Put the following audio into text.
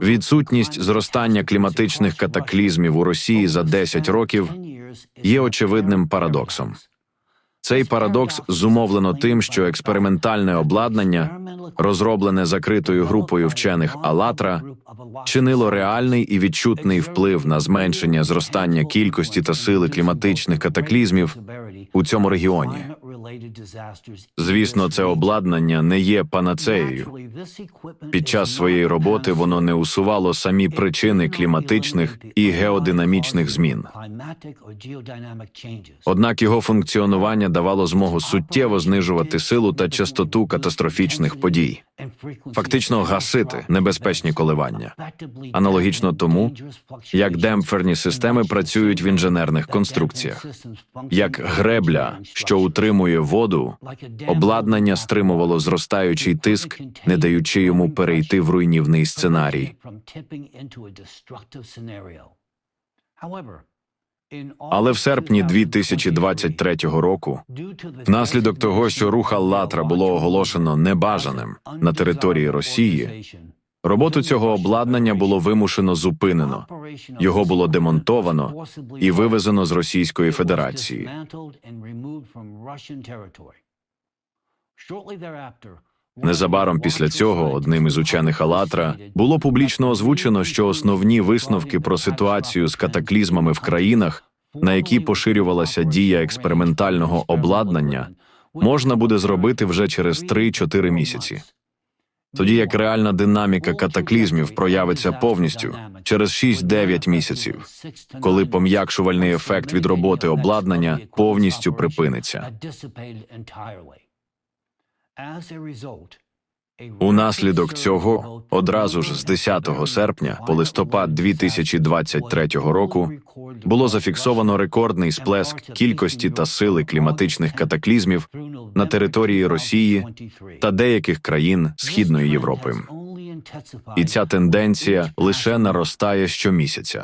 Відсутність зростання кліматичних катаклізмів у Росії за 10 років є очевидним парадоксом. Цей парадокс зумовлено тим, що експериментальне обладнання, розроблене закритою групою вчених «АЛЛАТРА», чинило реальний і відчутний вплив на зменшення зростання кількості та сили кліматичних катаклізмів у цьому регіоні. Звісно, це обладнання не є панацеєю. Під час своєї роботи воно не усувало самі причини кліматичних і геодинамічних змін. Однак його функціонування давало змогу суттєво знижувати силу та частоту катастрофічних подій, фактично гасити небезпечні коливання. Аналогічно тому, як демпферні системи працюють в інженерних конструкціях. Як гребля, що утримує воду, обладнання стримувало зростаючий тиск, не даючи йому перейти в руйнівний сценарій. Але в серпні 2023 року, внаслідок того, що рух Аллатра було оголошено небажаним на території Росії, роботу цього обладнання було вимушено зупинено. Його було демонтовано і вивезено з Російської Федерації. Незабаром після цього одним із учених «АЛЛАТРА» було публічно озвучено, що основні висновки про ситуацію з катаклізмами в країнах, на які поширювалася дія експериментального обладнання, можна буде зробити вже через 3-4 місяці. Тоді як реальна динаміка катаклізмів проявиться повністю через 6-9 місяців, коли пом'якшувальний ефект від роботи обладнання повністю припиниться. Унаслідок цього, одразу ж з 10 серпня по листопад 2023 року було зафіксовано рекордний сплеск кількості та сили кліматичних катаклізмів на території Росії та деяких країн Східної Європи. І ця тенденція лише наростає щомісяця.